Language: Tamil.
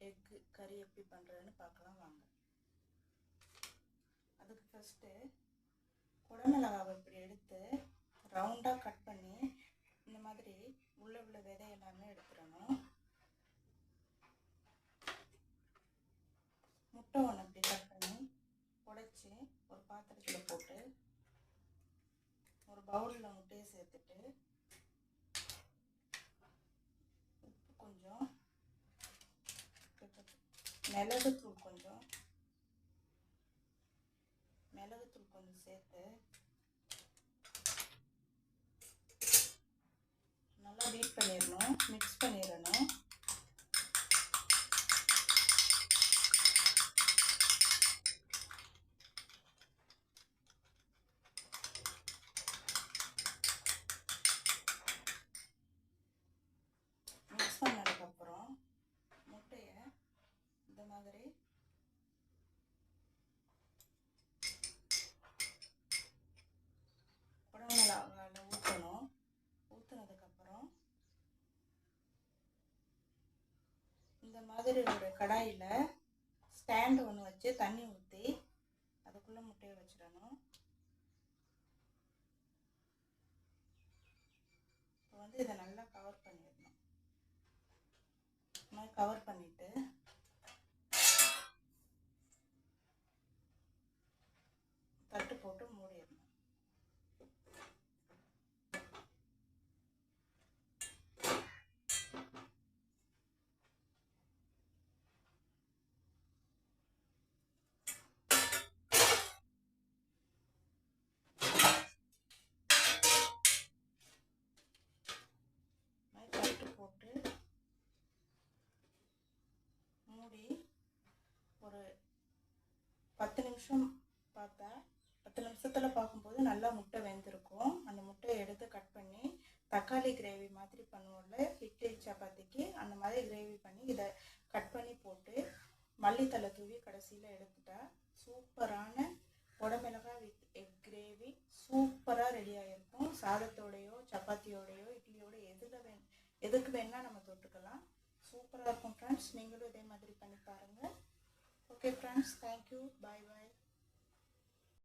எக்கு கறி எப்படி பண்ணுறதுன்னு பார்க்கலாம் வாங்க. அதுக்கு ஃபஸ்ட்டு குடமிளகாவை இப்படி எடுத்து ரவுண்டாக கட் பண்ணி இந்த மாதிரி உள்ளே உள்ள விதை எல்லாமே எடுத்துடணும். முட்டை ஒன்று இப்படி கட் பண்ணி உடைச்சி ஒரு பாத்திரத்தில் போட்டு ஒரு பவுலில் மிளகுத்தூள் கொஞ்சம். மிளகுத்தூள் கொஞ்சம் சேர்த்து. நல்லா பீட் பண்ணிடணும் மிக்ஸ் பண்ணிடணும் இந்த மாதிரி. குடமிளகாவில் ஊற்றணும் ஊற்றுனதுக்கப்புறம் இந்த மாதிரி ஒரு கடாயில் ஸ்டாண்டு ஒன்று வச்சு தண்ணி ஊற்றி அதுக்குள்ளே முட்டையை வச்சிடணும். இப்போ வந்து இதை நல்லா கவர் பண்ணிடணும். இந்த மாதிரி கவர் பண்ணிவிட்டு மூடி ஒரு பத்து நிமிஷம் பார்த்தா பத்து நிமிஷத்தில் பார்க்கும்போது நல்லா முட்டை வெந்திருக்கும். அந்த முட்டையை எடுத்து கட் பண்ணி தக்காளி கிரேவி மாதிரி பண்ணுவோம்ல இட்லி சப்பாத்திக்கு அந்த மாதிரி கிரேவி பண்ணி இதை கட் பண்ணி போட்டு மல்லித்தலை தூவி கடைசியில் எடுத்துட்டேன் சூப்பரான உடமிளகாய் வித் எக் கிரேவி சூப்பராக ரெடி ஆகிருக்கும் சாதத்தோடையோ சப்பாத்தியோடையோ இட்லியோட எதில் வே எதுக்கு வேணால் நம்ம தொட்டுக்கலாம். சூப்பராக இருக்கும் ஃப்ரெண்ட்ஸ் நீங்களும் இதே மாதிரி okay friends. Thank you. Bye bye